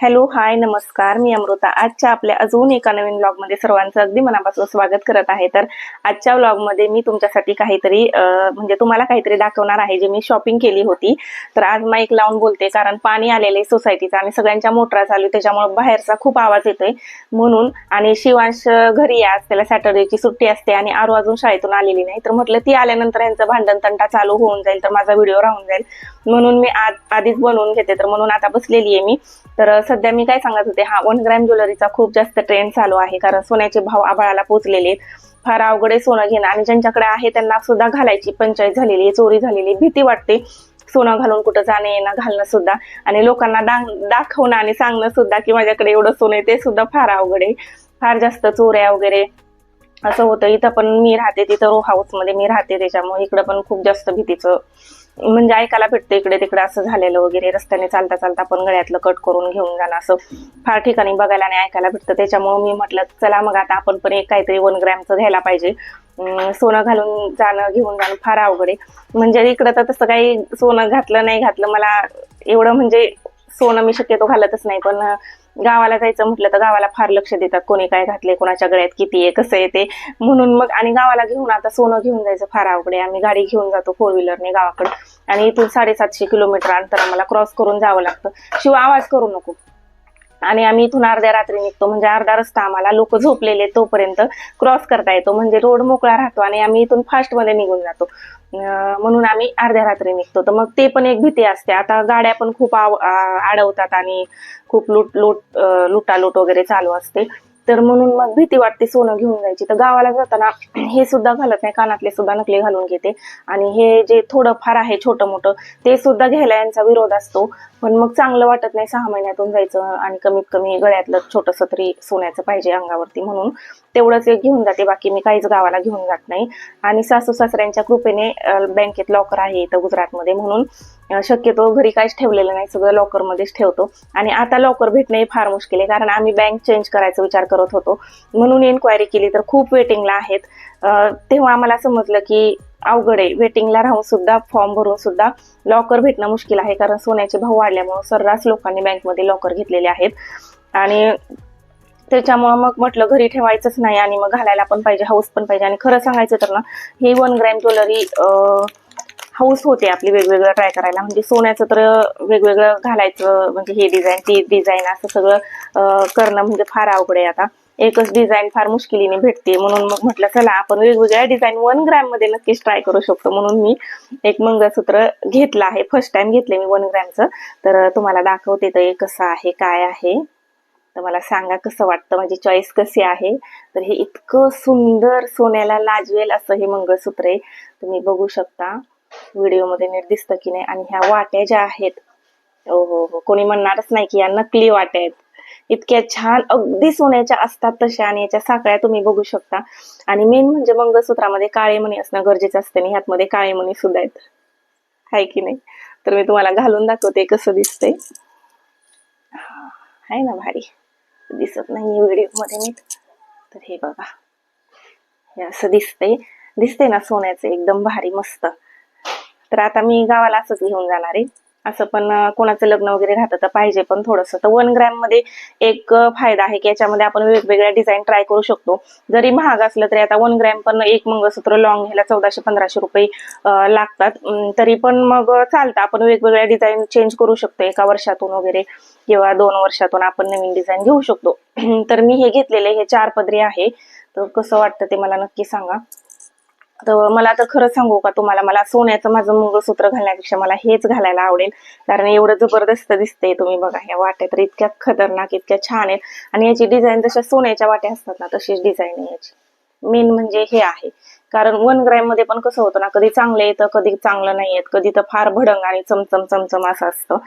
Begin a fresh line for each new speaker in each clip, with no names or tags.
Hello hi नमस्कार. मी अमृता. आजच्या आपल्या अजून एका नवीन ब्लॉगमध्ये सर्वांचं अगदी मनापासून स्वागत करत आहे. तर आजच्या ब्लॉगमध्ये मी तुमच्यासाठी काहीतरी म्हणजे तुम्हाला काहीतरी दाखवणार आहे जे मी शॉपिंग केली होती. तर आज माईक लावून बोलते कारण पाणी आलेले सोसायटीचा आणि सगळ्यांच्या मोटरा चालू त्याच्यामुळे बाहेरचा खूप आवाज येतोय. म्हणून आणि शिवांश घरी आज त्याला सॅटर्डेची सुट्टी असते आणि आरू अजून शाळेतून आलेली नाही. तर म्हटलं ती आल्यानंतर यांचं भांडण तंटा चालू होऊन जाईल तर माझा व्हिडिओ राहून जाईल. म्हणून मी आज आधीच बनवून घेते. तर म्हणून आता बसलेली आहे मी. तर सध्या मी काय सांगत होते हा वन ग्रॅम ज्वेलरीचा खूप जास्त ट्रेंड चालू आहे. कारण सोन्याचे भाव आभाळाला पोचलेले फार अवघड सोनं घेणं. आणि ज्यांच्याकडे आहे त्यांना सुद्धा घालायची पंचायत झालेली आहे चोरी झालेली आहे, भीती वाटते सोनं घालून कुठं जाणं येणं घालणं सुद्धा. आणि लोकांना दाखवणं आणि सांगणं सुद्धा की माझ्याकडे एवढं सोनं आहे ते सुद्धा फार अवघड आहे. फार जास्त चोऱ्या वगैरे असं होतं. इथं पण मी राहते तिथं रो हाऊसमध्ये मी राहते. त्याच्यामुळे इकडं पण खूप जास्त भीतीचं म्हणजे ऐकायला भेटतं इकडे तिकडे असं झालेलं वगैरे रस्त्याने चालता चालता आपण गळ्यातलं कट करून घेऊन जाणं असं फार ठिकाणी बघायला आणि ऐकायला भेटतं. त्याच्यामुळे मी म्हटलं चला मग आता आपण पण एक काहीतरी वन ग्रॅमचं घ्यायला पाहिजे. सोनं घालून जाणं घेऊन जाणं फार अवघड आहे. म्हणजे इकडं तर तसं काही सोनं घातलं नाही घातलं मला एवढं म्हणजे सोनं मी शक्यतो घालतच नाही. पण गावाला जायचं म्हटलं तर गावाला फार लक्ष देतात कोणी काय घातले कोणाच्या गळ्यात किती आहे कसं आहे ते. म्हणून मग आणि गावाला घेऊन आता सोनं घेऊन जायचं फार अवघड आहे. आम्ही गाडी घेऊन जातो फोर व्हीलरने गावाकडे. आणि इथून साडेसातशे किलोमीटर अंतर आम्हाला क्रॉस करून जावं लागतं. शिव आवाज करू नको. आणि आम्ही इथून अर्ध्या रात्री निघतो. म्हणजे अर्धा रस्ता आम्हाला लोक झोपलेले तोपर्यंत क्रॉस करता येतो. म्हणजे रोड मोकळा राहतो आणि आम्ही इथून फास्टमध्ये निघून जातो. म्हणून आम्ही अर्ध्या रात्री निघतो. तर मग ते पण एक भीती असते. आता गाड्या पण खूप आव- अडवतात आणि खूप लूट लूट लुटालूट वगैरे चालू असते. तर म्हणून मग भीती वाटते सोनं घेऊन जायची. तर गावाला जाताना हे सुद्धा घालत नाही कानातले सुद्धा नकली घालून घेते. आणि हे जे थोडं फार आहे छोटं मोठं ते सुद्धा घ्यायला यांचा विरोध असतो. पण मग चांगलं वाटत नाही सहा महिन्यातून जायचं आणि कमीत कमी गळ्यातलं छोटंसं तरी सोन्याचं पाहिजे अंगावरती म्हणून. तेवढंच एक घेऊन जाते बाकी मी काहीच गावाला घेऊन जात नाही. आणि सासू सासऱ्यांच्या कृपेने बँकेत लॉकर आहे इथं गुजरातमध्ये म्हणून. शक्यतो घरी काहीच ठेवलेलं नाही सगळं लॉकरमध्येच ठेवतो. आणि आता लॉकर भेटणं हे फार मुश्किल आहे कारण आम्ही बँक चेंज करायचा विचार करत होतो. म्हणून एन्क्वायरी केली तर खूप वेटिंगला आहेत. तेव्हा आम्हाला समजलं की अवघड आहे. वेटिंगला राहून सुद्धा फॉर्म भरून सुद्धा लॉकर भेटणं मुश्किल आहे कारण सोन्याचे भाव वाढल्यामुळे सर्रास लोकांनी बँकमध्ये लॉकर घेतलेले आहेत. आणि त्याच्यामुळं मग म्हटलं घरी ठेवायचंच नाही आणि मग घालायला पण पाहिजे हाऊस पण पाहिजे. आणि खरं सांगायचं तर ना ही वन ग्रॅम ज्वेलरी हाऊस होते आपली वेगवेगळं ट्राय करायला. म्हणजे सोन्याचं तर वेगवेगळं घालायचं म्हणजे हे डिझाईन ती डिझाईन असं सगळं करणं म्हणजे फार अवघड आहे आता. एकच डिझाईन फार मुश्किलीने भेटते. म्हणून मग म्हटलं चला आपण वेगवेगळ्या डिझाईन वन ग्रॅममध्ये नक्कीच ट्राय करू शकतो. म्हणून मी एक मंगळसूत्र घेतलं आहे. फर्स्ट टाइम घेतले मी वन ग्रॅमचं तर तुम्हाला दाखवते तर हे कसं आहे काय आहे. तर मला सांगा कसं वाटतं? म्हणजे माझी चॉईस कशी आहे? तर हे इतकं सुंदर सोन्याला लाजवेल असं हे मंगळसूत्र आहे. तुम्ही बघू शकता. व्हिडिओमध्ये नीट दिसतं की नाही. आणि ह्या वाट्या ज्या आहेत हो हो हो कोणी म्हणणारच नाही की या नकली वाट्या आहेत. इतक्या छान अगदी सोन्याच्या असतात तशा आणि याच्या साकळ्या तुम्ही बघू शकता. आणि मेन म्हणजे मंगळसूत्रामध्ये काळे मणी असणं गरजेचं असतं आणि ह्यातमध्ये काळे मणी सुद्धा आहेत. आहे की नाही? तर मी तुम्हाला घालून दाखवते कसं दिसतंय. आहे ना भारी. दिसत नाही व्हिडिओमध्ये मी तर हे बघा. हे असं दिसतंय. दिसते ना सोन्याचं एकदम भारी मस्त. तर आता मी गावाला असंच घेऊन जाणार आहे. असं पण कोणाचं लग्न वगैरे राहतं तर पाहिजे पण थोडंसं. तर वन ग्रॅममध्ये एक फायदा आहे की याच्यामध्ये आपण वेगवेगळ्या डिझाईन ट्राय करू शकतो. जरी महाग असलं तरी आता वन ग्रॅम पण एक मंगळसूत्र लॉंग घ्यायला चौदाशे पंधराशे रुपये लागतात. तरी पण मग चालतं. आपण वेगवेगळ्या डिझाईन चेंज करू शकतो. एका वर्षातून वगैरे किंवा दोन वर्षातून आपण नवीन डिझाईन घेऊ शकतो. तर मी हे घेतलेले हे चार पदरी आहे. तर कसं वाटतं ते मला नक्की सांगा. तर मला तर खरं सांगू का तुम्हाला मला सोन्याचं माझं मंगळसूत्र घालण्यापेक्षा मला हेच घालायला आवडेल. कारण एवढं जबरदस्त दिसतंय तुम्ही बघा ह्या वाट्या तर इतक्या खतरनाक इतक्या छान आहेत. आणि याची डिझाईन जशा सोन्याच्या वाट्या असतात ना तशीच डिझाईन आहे याची. मेन म्हणजे हे आहे. कारण वन ग्रॅममध्ये पण कसं होतं ना कधी चांगलं येतं कधी चांगलं नाही येत कधी तर फार भडंग आणि चमचम चमचम असं असतं.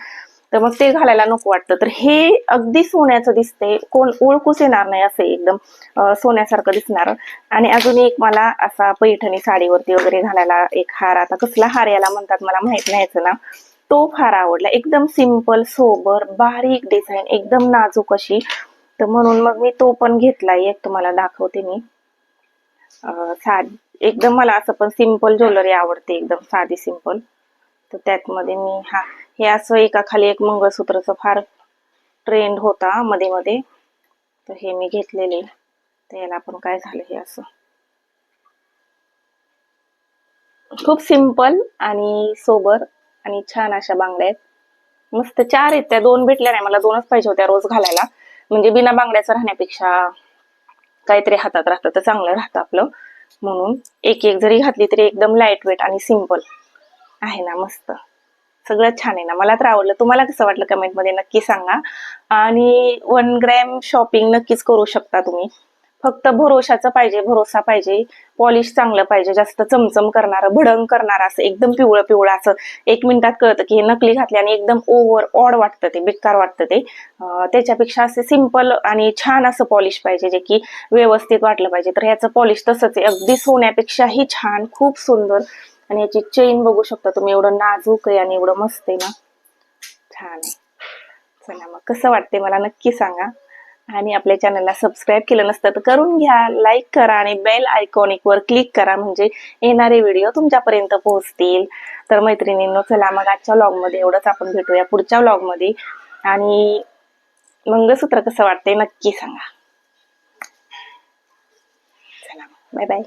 तर मग ते घालायला नको वाटतं. तर हे अगदी सोन्याचं दिसते. कोण ओळखूच येणार नाही असं एकदम सोन्यासारखं दिसणार. आणि अजून एक मला असा पैठणी साडीवरती वगैरे घालायला एक हार आता कसला हार याला म्हणतात मला माहीत नाहीच ना तो फार आवडला. एकदम सिंपल सोबर बारीक डिझाईन एकदम नाजूक अशी. तर म्हणून मग मी तो पण घेतलाय एक तुम्हाला दाखवते मी. एकदम मला असं पण सिंपल ज्वेलरी आवडते. एकदम साधी सिंपल तर त्यात मध्ये मी हा हे असं एका खाली एक मंगळसूत्रचं फार ट्रेंड होता मध्ये मध्ये. तर हे मी घेतलेले. तर याला पण काय झालं हे असं. खूप सिंपल आणि सोबर आणि छान अशा बांगड्या आहेत. मस्त चार आहेत त्या. दोन भेटल्या नाही. मला दोनच पाहिजे होत्या रोज घालायला. म्हणजे बिना बांगड्याचं राहण्यापेक्षा काहीतरी हातात राहतं तर चांगलं राहतं आपलं. म्हणून एक एक जरी घातली तरी एकदम लाइट वेट आणि सिंपल आहे ना मस्त. सगळं छान आहे ना. मला तर आवडलं. तुम्हाला कसं वाटलं कमेंटमध्ये नक्की सांगा. आणि वन ग्रॅम शॉपिंग नक्कीच करू शकता तुम्ही. फक्त भरोशाचं पाहिजे भरोसा पाहिजे. पॉलिश चांगलं पाहिजे. जास्त चमचम करणारं भडंग करणारं असं एकदम पिवळं पिवळं असं. एक मिनिटात कळतं की हे नकली घातले आणि एकदम ओव्हर ऑड वाटतं ते बेकार वाटतं ते. त्याच्यापेक्षा असे सिंपल आणि छान असं पॉलिश पाहिजे जे की व्यवस्थित वाटलं पाहिजे. तर ह्याचं पॉलिश तसंच आहे. अगदी सोन्यापेक्षाही छान खूप सुंदर आणि याची चेन बघू शकता तुम्ही. एवढं नाजूक आहे आणि एवढं मस्त आहे ना. छान आहे. चला मग कसं वाटते मला नक्की सांगा. आणि आपल्या चॅनलला सबस्क्राईब केलं नसतं तर करून घ्या. लाईक करा आणि बेल आयकॉनिक वर क्लिक करा. म्हणजे येणारे व्हिडिओ तुमच्यापर्यंत पोहोचतील. तर मैत्रिणींनो चला मग आजच्या व्लॉगमध्ये एवढंच आपण भेटूया पुढच्या व्लॉगमध्ये आणि मंगळसूत्र कसं वाटतंय नक्की सांगा. चला बाय बाय